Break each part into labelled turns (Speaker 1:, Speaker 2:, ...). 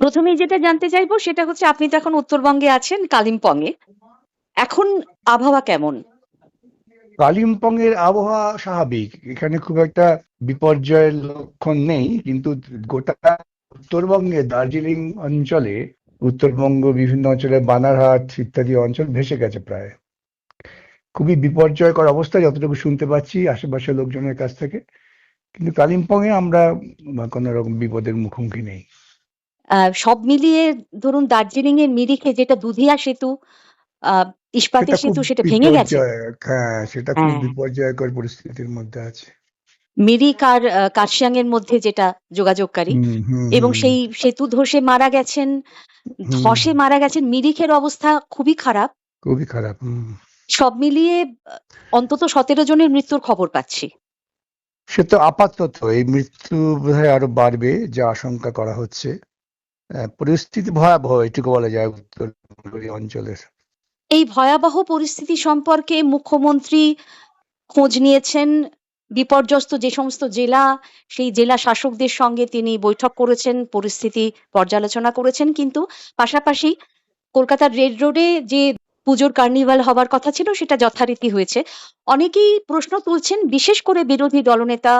Speaker 1: প্রথমেই যেটা জানতে চাইব সেটা হচ্ছে, আপনি তো এখন উত্তরবঙ্গে আছেন, কালিম্পংয়ে। এখন আবহাওয়া কেমন?
Speaker 2: কালিম্পং এর আবহাওয়া স্বাভাবিক। এখানে খুব একটা বিপর্যয়ের লক্ষণ নেই, কিন্তু গোটা উত্তরবঙ্গে, দার্জিলিং অঞ্চলে, উত্তরবঙ্গ বিভিন্ন অঞ্চলে, বানারহাট ইত্যাদি অঞ্চল ভেসে গেছে প্রায়। খুবই বিপর্যয়কর অবস্থা, যতটুকু শুনতে পাচ্ছি আশেপাশের লোকজনের কাছ থেকে। কিন্তু কালিম্পং এ আমরা কোনো রকম বিপদের মুখোমুখি নেই।
Speaker 1: সব মিলিয়ে ধরুন দার্জিলিং এর মিরিকে যেটা দুধিয়া সেতু ইস্পাতের সেতু সেটা ভেঙে গেছে।
Speaker 2: হ্যাঁ সেটা খুব
Speaker 1: হ্যাঁ।
Speaker 2: বিপর্যয়কর পরিস্থিতির মধ্যে আছে।
Speaker 1: মিরিক আর কার্শিয়াং এর মধ্যে যেটা যোগাযোগকারী এবং সেই সেতু ধসে মারা গেছেন ধসে মারা গেছেন মিরিখের অবস্থা খুবই খারাপ।
Speaker 2: খুবই খারাপ।
Speaker 1: সব মিলিয়ে অন্তত সতেরো জনের মৃত্যুর খবর পাচ্ছি।
Speaker 2: সে তো আপাতত এই মৃত্যু বোধহয় আরও বাড়বে যা আশঙ্কা করা হচ্ছে। পরিস্থিতি ভয়াবহ এটুকু বলা যায় এই অঞ্চলের।
Speaker 1: এই ভয়াবহ পরিস্থিতি সম্পর্কে মুখ্যমন্ত্রী খোঁজ নিয়েছেন। বিপর্যস্ত যে সমস্ত জেলা, সেই জেলা শাসকদের সঙ্গে তিনি বৈঠক করেছেন, পরিস্থিতি পর্যালোচনা করেছেন। কিন্তু পাশাপাশি কলকাতার রেড রোডে যে পুজোর কার্নিভাল হবার কথা ছিল, সেটা যথারীতি হয়েছে। অনেকেই প্রশ্ন তুলছেন, বিশেষ করে বিরোধী দলনেতা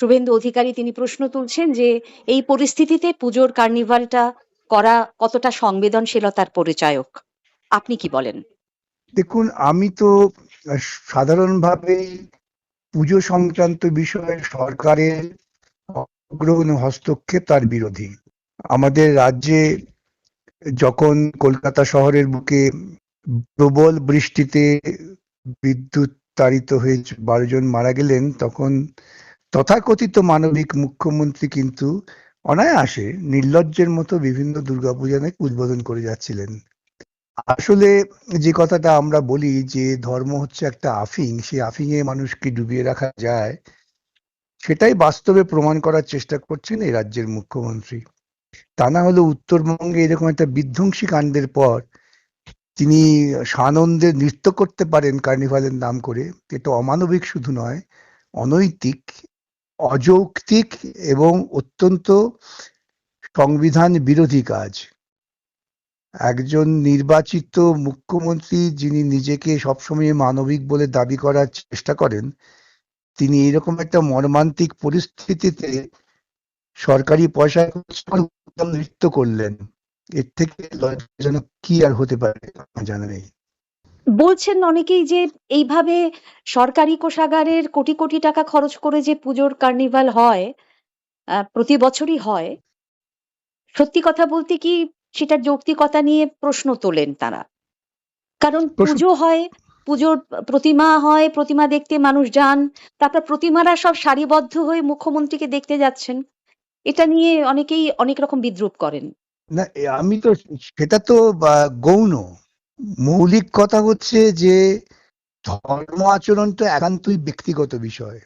Speaker 1: শুভেন্দু অধিকারী তিনি প্রশ্ন তুলছেন যে এই পরিস্থিতিতে পুজোর কার্নিভালটা করা কতটা সংবেদনশীলতার পরিচায়ক? আপনি কি বলেন?
Speaker 2: দেখুন আমি তো আহ, সাধারণভাবেই পুজো সংক্রান্ত বিষয়ে সরকারের অগ্রহণ হস্তক্ষেপ তার বিরোধী। আমাদের রাজ্যে যখন কলকাতা শহরের বুকে প্রবল বৃষ্টিতে বিদ্যুৎ তাড়িত হয়ে বারো জন মারা গেলেন তখন তথাকথিত মানবিক মুখ্যমন্ত্রী কিন্তু অনায়াসে নির্লজ্জের মতো বিভিন্ন দুর্গাপূজা নাকি উদ্বোধন করে যাচ্ছিলেন। আসলে যে কথাটা আমরা বলি যে ধর্ম হচ্ছে একটা আফিং, সেই আফিংয়ে মানুষকে ডুবিয়ে রাখা যায়, সেটাই বাস্তবে প্রমাণ করার চেষ্টা করছেন এই রাজ্যের মুখ্যমন্ত্রী। তা না হলে উত্তরবঙ্গে এরকম একটা বিধ্বংসী কাণ্ডের পর তিনি সানন্দে নৃত্য করতে পারেন কার্নিভালের নাম করে। এটা অমানবিক শুধু নয়, অনৈতিক অযৌক্তিক এবং অত্যন্ত সংবিধান বিরোধী কাজ। একজন নির্বাচিত মুখ্যমন্ত্রী যিনি নিজেকে সবসময় মানবিক বলে দাবি করার চেষ্টা করেন, তিনি এরকম একটা মর্মান্তিক পরিস্থিতিতে সরকারি পয়সা নৃত্য করলেন। এর থেকে লজ্জাজনক কি আর হতে পারে জানা নেই।
Speaker 1: বলছেন অনেকেই যে এইভাবে সরকারি কোষাগারের কোটি কোটি টাকা খরচ করে যে পুজোর কার্নিভাল হয় প্রতি বছরই হয় সত্যি কথা বলতে কি সেটার যৌক্তিকতা নিয়ে প্রশ্ন তোলেন তারা। কারণ পুজো হয় পুজোর প্রতিমা হয় প্রতিমা দেখতে মানুষ যান তারপর প্রতিমারা সব সারিবদ্ধ হয়ে মুখ্যমন্ত্রীকে দেখতে যাচ্ছেন এটা নিয়ে অনেকেই অনেক রকম বিদ্রুপ করেন।
Speaker 2: না আমি তো সেটা তো গৌণ। মৌলিক কথা হচ্ছে যে, ধর্ম আচরণ তো একান্তই ব্যক্তিগত বিষয়।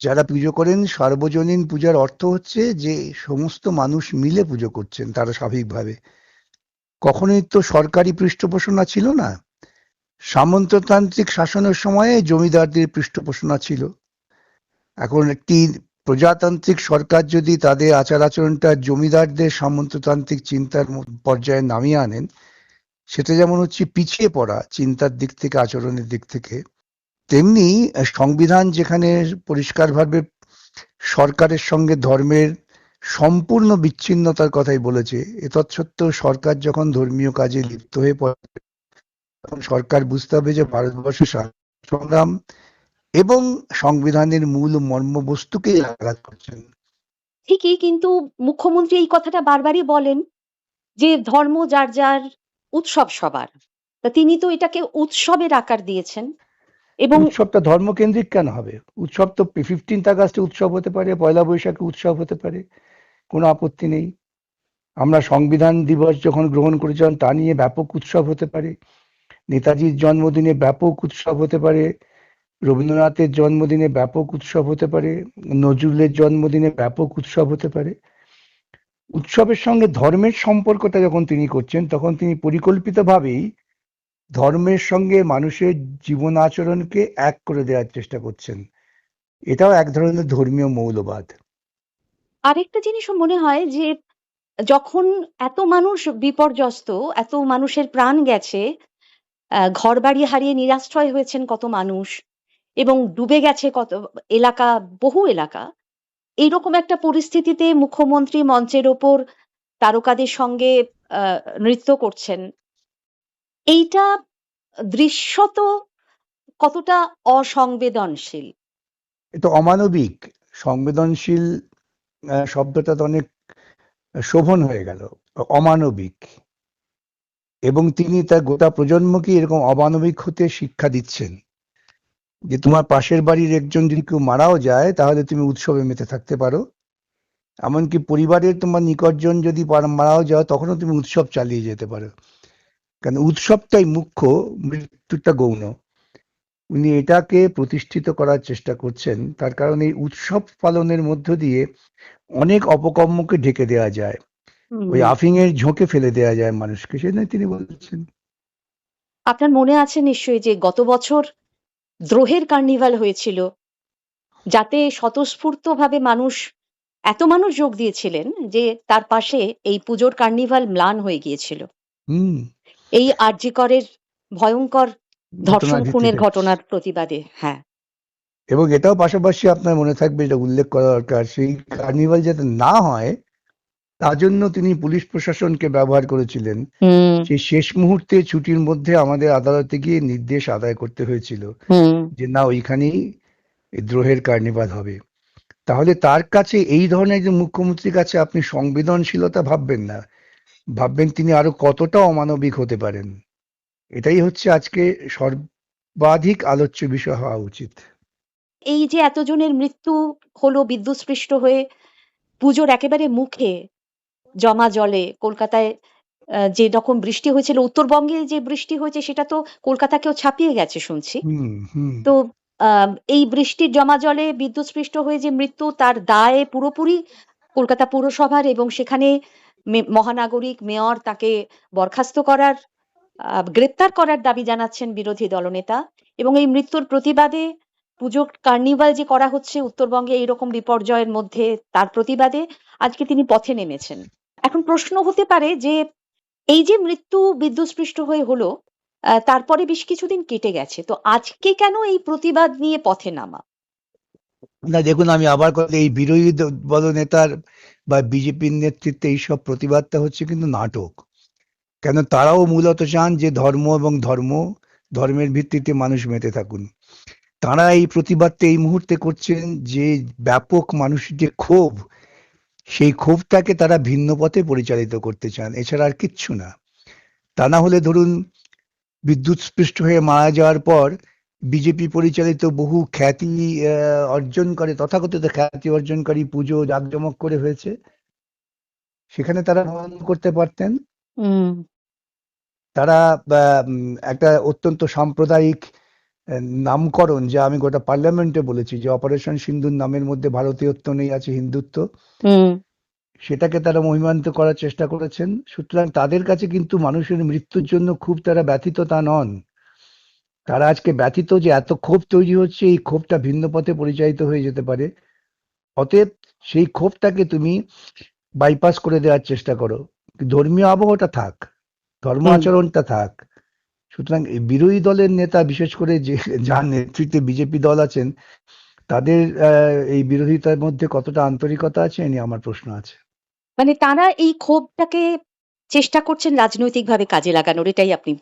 Speaker 2: যারা পুজো করেন, সার্বজনীন পূজার অর্থ হচ্ছে যে, সমস্ত মানুষ মিলে পুজো করছেন তারা স্বাভাবিকভাবে। কখনোই তো সরকারি পৃষ্ঠপোষণা ছিল না। সামন্ততান্ত্রিক শাসনের সময়ে জমিদারদের পৃষ্ঠপোষণা ছিল। এখন একটি প্রজাতান্ত্রিক সরকার যদি তাদের আচার আচরণটা জমিদারদের সামন্ততান্ত্রিক চিন্তার পর্যায়ে নামিয়ে আনেন সেটা যেমন হচ্ছে পিছিয়ে পড়া, চিন্তার দিক থেকে, আচরণের দিক থেকে, তেমনি সংবিধান যেখানে পরিষ্কারভাবে সরকারের সঙ্গে ধর্মের সম্পূর্ণ বিচ্ছিন্নতার কথাই বলেছে, এ তৎসত্ত্বেও সরকার যখন ধর্মীয় কাজে লিপ্ত হয়ে পড়ে, তখন সরকার বুঝতে হবে যে ভারতবর্ষের সংগ্রাম এবং সংবিধানের মূল মর্মবস্তুকে আঘাত করছেন।
Speaker 1: ঠিকই, কিন্তু মুখ্যমন্ত্রী এই কথাটা বারবারই বলেন যে ধর্ম যার যার উৎসব সবার। তা তিনি তো এটাকে উৎসবের আকার দিয়েছেন এবং
Speaker 2: উৎসবটা ধর্মকেন্দ্রিক কেন হবে? উৎসব তো ফিফটিন্থ আগস্টে উৎসব হতে পারে, পয়লা বৈশাখে উৎসব হতে পারে, কোনো আপত্তি নেই। আমরা সংবিধান দিবস যখন গ্রহণ করেছিলাম তা নিয়ে ব্যাপক উৎসব হতে পারে। নেতাজির জন্মদিনে ব্যাপক উৎসব হতে পারে, রবীন্দ্রনাথের জন্মদিনে ব্যাপক উৎসব হতে পারে, নজরুলের জন্মদিনে ব্যাপক উৎসব হতে পারে। উৎসবের সঙ্গে ধর্মের সম্পর্কটা যখন তিনি করছেন তখন তিনি পরিকল্পিতভাবেই ধর্মের সঙ্গে মানুষের জীবন আচরণকে এক করে দেওয়ার চেষ্টা করছেন। এটাও এক ধরনের ধর্মীয় মৌলবাদ।
Speaker 1: আরেকটা জিনিসও মনে হয় যে যখন এত মানুষ বিপর্যস্ত এত মানুষের প্রাণ গেছে আহ, ঘরবাড়ি হারিয়ে নিরাশ্রয় হয়েছেন কত মানুষ এবং ডুবে গেছে কত এলাকা বহু এলাকা এইরকম একটা পরিস্থিতিতে মুখ্যমন্ত্রী মঞ্চের ওপর তারকাদের সঙ্গে নৃত্য করছেন। এইটা দৃশ্যত কতটা অসংবেদনশীল।
Speaker 2: এটা অমানবিক। সংবেদনশীল শব্দটা তো অনেক শোভন হয়ে গেল, অমানবিক। এবং তিনি তার গোটা প্রজন্মকে এরকম অমানবিক হতে শিক্ষা দিচ্ছেন। যে তোমার পাশের বাড়ির একজন যদি কেউ মারাও যায় তাহলে তুমি উৎসবে মেতে থাকতে পারো। এমনকি পরিবারের তোমার নিকটজন যদি মারাও যাও তখনও তুমি উৎসব চালিয়ে যেতে পারো। কারণ উৎসবটাই মুখ্য মৃত্যুটা গৌণ। উনি এটাকে প্রতিষ্ঠিত করার চেষ্টা করছেন। তার কারণ এই উৎসব পালনের মধ্য দিয়ে অনেক অপকর্মকে ঢেকে দেওয়া যায়। ওই আফিং এর ঝোঁকে ফেলে দেওয়া যায় মানুষকে সেটাই তিনি বলছেন।
Speaker 1: আপনার মনে আছে নিশ্চয়ই যে গত বছর দ্রোহের কার্নিভাল হয়েছিল যাতে স্বতঃস্ফূর্তভাবে মানুষ এত মানুষ যোগ দিয়েছিলেন যে তার পাশে এই পুজোর কার্নিভাল ম্লান হয়ে গিয়েছিল।
Speaker 2: হুম।
Speaker 1: এই আরজিকরের ভয়ঙ্কর ধর্ষণ খুনের ঘটনার প্রতিবাদে হ্যাঁ।
Speaker 2: এবং এটাও পাশাপাশি আপনার মনে থাকবে এটা উল্লেখ করা দরকার সেই কার্নিভাল যাতে না হয় তার জন্য তিনি পুলিশ প্রশাসনকে ব্যবহার করেছিলেন। সেই শেষ মুহূর্তে ছুটির মধ্যে আমাদের আদালতে গিয়ে নির্দেশ আদায় করতে হয়েছিল যে না ওইখানেই দ্রোহের কার্নিভাল হবে। তাহলে তার কাছে এই ধরনের যে মুখ্যমন্ত্রীর কাছে আপনি সংবেদনশীলতা ভাববেন না। ভাববেন তিনি আরও কতটা অমানবিক হতে পারেন। এটাই হচ্ছে আজকে সর্বাধিক আলোচ্য বিষয় হওয়া উচিত।
Speaker 1: এই যে এতজনের মৃত্যু হলো বিদ্যুৎস্পৃষ্ট হয়ে পুজোর একেবারে মুখে জমা জলে কলকাতায় যে রকম বৃষ্টি হয়েছিল উত্তরবঙ্গে যে বৃষ্টি হয়েছে সেটা তো কলকাতাকেও ছাপিয়ে গেছে শুনছি। তো এই বৃষ্টির জমা জলে বিদ্যুৎস্পৃষ্ট হয়ে যে মৃত্যু তার দায়ে পুরোপুরি কলকাতা পৌরসভার এবং সেখানে মহানাগরিক মেয়র তাকে বরখাস্ত করার আহ, গ্রেপ্তার করার দাবি জানাচ্ছেন বিরোধী দলনেতা এবং এই মৃত্যুর প্রতিবাদে পুজো কার্নিভাল যে করা হচ্ছে উত্তরবঙ্গে এইরকম বিপর্যয়ের মধ্যে তার প্রতিবাদে আজকে তিনি পথে নেমেছেন। এখন প্রশ্ন হতে পারে যে, এই যে মৃত্যু বিদ্যুৎস্পৃষ্ট হয়ে হলো তারপরে বেশ কিছুদিন কেটে গেছে, তো আজকে কেন এই প্রতিবাদ নিয়ে পথে নামা?
Speaker 2: না, দেখুন, আমি আবার কথা এই বিরোধী দল নেতার বা বিজেপির নেতৃত্বে এইসব প্রতিবাদটা হচ্ছে কিন্তু নাটক। কেন তারাও মূলত চান যে ধর্ম এবং ধর্ম, ধর্মের ভিত্তিতে মানুষ মেতে থাকুন। তারা এই প্রতিবাদটা এই মুহূর্তে করছেন যে ব্যাপক মানুষের যে ক্ষোভ সেই ক্ষোভটাকে তারা ভিন্ন পথে পরিচালিত করতে চান এছাড়া আর কিচ্ছু না। তা না হলে ধরুন বিদ্যুৎ স্পৃষ্ট হয়ে মারা যাওয়ার পর বিজেপি পরিচালিত বহু খ্যাতি আহ, অর্জন করে তথাকথিত খ্যাতি অর্জনকারী পুজো জাঁকজমক করে হয়েছে। সেখানে তারা পালন করতে পারতেন। তারা আহ, একটা অত্যন্ত সাম্প্রদায়িক নামকরণ যা আমি গোটা পার্লামেন্টে বলেছি যে অপারেশন সিন্ধুর নামের মধ্যে ভারতীয়ত্ব নেই আছে হিন্দুত্ব। সেটাকে তারা মহিমান্ত করার চেষ্টা করেছেন। সুতরাং তাদের কাছে কিন্তু মানুষের মৃত্যুর জন্য খুব তারা ব্যথিত তা নন। তারা আজকে ব্যথিত যে এত ক্ষোভ তৈরি হচ্ছে এই ক্ষোভটা ভিন্ন পথে পরিচালিত হয়ে যেতে পারে। অতএব সেই ক্ষোভটাকে তুমি বাইপাস করে দেওয়ার চেষ্টা করো। ধর্মীয় আবহটা থাক ধর্ম আচরণটা থাক। সুতরাং বিরোধী দলের নেতা বিশেষ করে যে যার নেতৃত্বে বিজেপি দল আছেন তাদের এই বিরোধিতার মধ্যে কতটা আন্তরিকতা আছে এ নিয়ে আমার প্রশ্ন আছে।
Speaker 1: মানে তারা এই ক্ষোভটাকে চেষ্টা করছেন রাজনৈতিকভাবে কাজে লাগানোর এটাই আপনি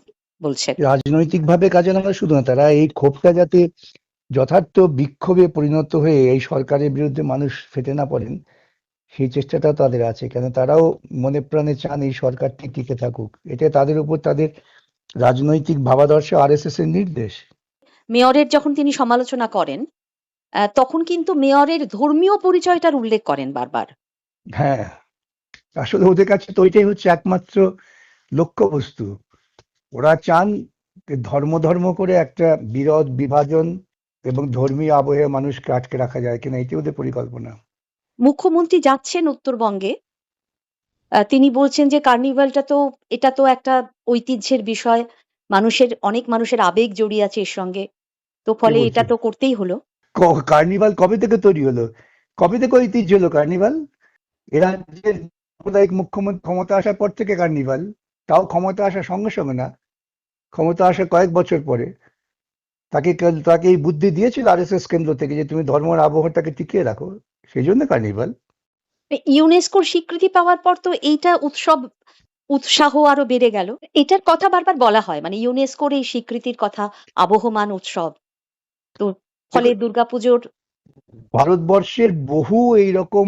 Speaker 1: বলছেন।
Speaker 2: রাজনৈতিকভাবে কাজে লাগা শুধু না তারা এই ক্ষোভটা যাতে যথার্থ বিক্ষোভে পরিণত হয়ে এই সরকারের বিরুদ্ধে মানুষ ফেটে না পড়েন সেই চেষ্টাটা তাদের আছে। কেন তারাও মনে প্রাণে চান এই সরকারটি টিকে থাকুক। এটা তাদের উপর তাদের রাজনৈতিক ভাবাদর্শ আরএসএস এর নির্দেশ।
Speaker 1: মেয়রের যখন তিনি সমালোচনা করেন তখন কিন্তু মেয়রের ধর্মীয় পরিচয়টার উল্লেখ করেন বারবার।
Speaker 2: হ্যাঁ আসলে ওদের কাছে তো ওইটাই হচ্ছে একমাত্র লক্ষ্যবস্তু। ওরা চান যে ধর্ম ধর্ম করে একটা বিরোধ বিভাজন এবং ধর্মীয় আবহে মানুষকে আটকে রাখা যায় কিনা এটি ওদের পরিকল্পনা।
Speaker 1: মুখ্যমন্ত্রী যাচ্ছেন উত্তরবঙ্গে তিনি বলছেন যে কার্নিভালটা তো এটা তো একটা ঐতিহ্যের বিষয়। মানুষের অনেক মানুষের আবেগ জড়িয়ে আছে এর সঙ্গে। তো ফলে এটা তো করতেই হলো।
Speaker 2: কার্নিভাল কবে থেকে তৈরি হলো? কবে থেকে ঐতিহ্য হলো কার্নিভাল? এ রাজ্যের সাম্প্রদায়িক মুখ্যমন্ত্রী ক্ষমতা আসার পর থেকে কার্নিভাল। তাও ক্ষমতা আসার সঙ্গে সঙ্গে না ক্ষমতা আসার কয়েক বছর পরে। তাকে তাকে এই বুদ্ধি দিয়েছিল আরএসএস কেন্দ্র থেকে যে তুমি ধর্মের আবহাওয়াটাকে টিকিয়ে রাখো সেই জন্য কার্নিভাল।
Speaker 1: ইউনেস্কোর স্বীকৃতি পাওয়ার পর তো এইটা উৎসব উৎসাহ আরও বেড়ে গেল। এটার কথা বারবার বলা হয় মানে ইউনেস্কোর এই স্বীকৃতির কথা আবহমান উৎসব। তো ফলে দুর্গাপুজোর
Speaker 2: ভারতবর্ষের বহু এইরকম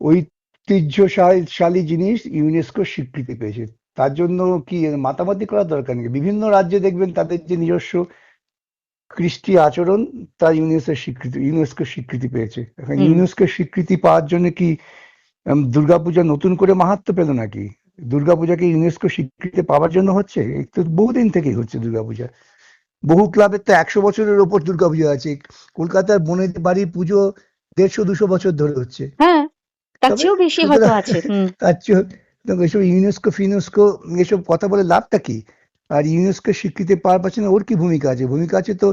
Speaker 2: ঐতিহ্যশালী জিনিস ইউনেস্কো স্বীকৃতি পেয়েছে। তার জন্য কি মাতামাতি করার দরকার নেই? বিভিন্ন রাজ্যে দেখবেন তাদের যে নিজস্ব কৃষ্টি আচরণ তা ইউনেস্কো স্বীকৃতি ইউনেস্কো স্বীকৃতি পেয়েছে। এখন। ইউনেস্কো স্বীকৃতি পাওয়ার জন্য কি দুর্গাপূজা নতুন করে মাহাত্ম্য পেল নাকি? দুর্গাপূজাকে ইউনেস্কো স্বীকৃতি পাওয়ার জন্য হচ্ছে? তো বহুদিন থেকেই হচ্ছে দুর্গাপূজা। বহু ক্লাবের তো একশো বছরের ওপর দুর্গাপূজা আছে। কলকাতার বনেদি বাড়ির পুজো দেড়শো দুশো বছর ধরে হচ্ছে।
Speaker 1: হ্যাঁ তার চেয়েও বেশি হয়তো আছে
Speaker 2: তার চেয়ে এসব ইউনেস্কো ফিউনেস্কো এসব কথা বলে লাভটা কি? আর ইউনেস্কো স্বীকৃতি পাওয়ার পাচ্ছে ওর কি ভূমিকা আছে? ভূমিকা আছে তো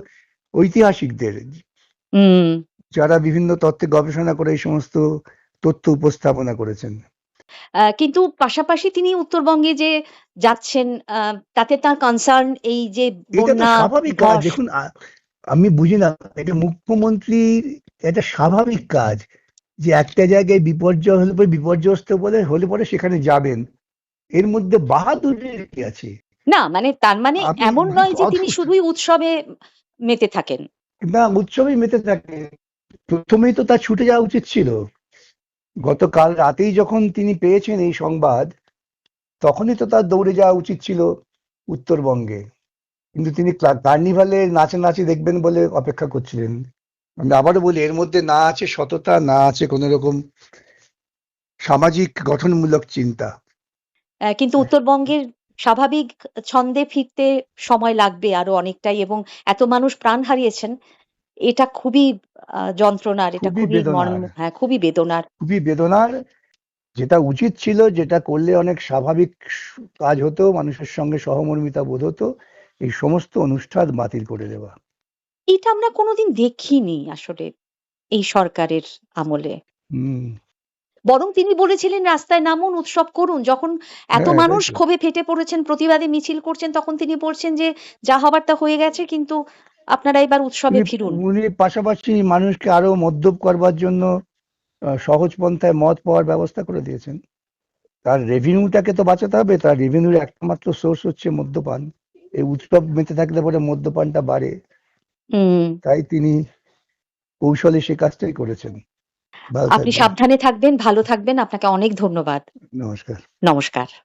Speaker 2: ঐতিহাসিকদের। যারা বিভিন্ন তত্ত্বে গবেষণা করে এই সমস্ত তথ্য উপস্থাপনা করেছেন।
Speaker 1: কিন্তু পাশাপাশি তিনি উত্তরবঙ্গে যে যাচ্ছেন তাতে তার কনসার্ন এই যে
Speaker 2: স্বাভাবিক কাজ। দেখুন আমি বুঝি না এটা মুখ্যমন্ত্রীর এটা স্বাভাবিক কাজ যে একটা জায়গায় বিপর্যয় হলে পরে বিপর্যস্ত বলে হলে পরে সেখানে যাবেন। এর মধ্যে বাহাদুরের কি আছে?
Speaker 1: না মানে তার মানে এমন নয় যে তিনি শুধুই উৎসবে মেতে থাকেন।
Speaker 2: না উৎসবেই মেতে থাকে। প্রথমেই তো তার ছুটে যাওয়া উচিত ছিল। গতকাল রাতেই যখন তিনি পেয়েছেন এই সংবাদ তখনই তো তার দৌড়ে যাওয়া উচিত ছিল উত্তরবঙ্গে। কিন্তু তিনি কার্নিভালে নাচানাচি দেখবেন বলে অপেক্ষা করছিলেন। আমি আবারও বলি এর মধ্যে না আছে সততা না আছে কোনো রকম সামাজিক গঠনমূলক চিন্তা।
Speaker 1: কিন্তু উত্তরবঙ্গের স্বাভাবিক ছন্দে ফিরতে সময় লাগবে আরও অনেকটাই এবং এত মানুষ প্রাণ হারিয়েছেন এটা খুবই যন্ত্রণার এটা
Speaker 2: খুবই।
Speaker 1: হ্যাঁ খুবই বেদনার।
Speaker 2: খুবই বেদনার। যেটা উচিত ছিল যেটা করলে অনেক স্বাভাবিক কাজ হতো মানুষের সঙ্গে সহমর্মিতা বোধ হতো এই সমস্ত অনুষ্ঠান বাতিল করে দেওয়া।
Speaker 1: এটা আমরা কোনোদিন দেখিনি আসলে এই সরকারের আমলে।
Speaker 2: হুম।
Speaker 1: বরং তিনি বলেছিলেন রাস্তায় নামুন উৎসব করুন। যখন এত
Speaker 2: হ্যাঁ,
Speaker 1: মানুষ
Speaker 2: তাই
Speaker 1: ক্ষোভে ফেটে পড়েছেন প্রতিবাদে মিছিল করছেন তখন তিনি বলছেন যে যা হবার তা হয়ে গেছে কিন্তু আপনারা এবার উৎসবে ফিরুন।
Speaker 2: উনি পাশাপাশি মানুষকে আরও মদ্যপ করবার জন্য সহজ পন্থায় মদ পাওয়ার ব্যবস্থা করে দিয়েছেন। তার রেভিনিউটাকে তো বাঁচাতে হবে তার রেভিনিউর একমাত্র সোর্স হচ্ছে মদ্যপান। এই উৎসব মেতে থাকলে পরে মদ্যপানটা বাড়ে।
Speaker 1: হুম।
Speaker 2: তাই তিনি কৌশলে সে কাজটাই করেছেন।
Speaker 1: আপনি সাবধানে থাকবেন ভালো থাকবেন। আপনাকে অনেক ধন্যবাদ।
Speaker 2: নমস্কার।
Speaker 1: নমস্কার।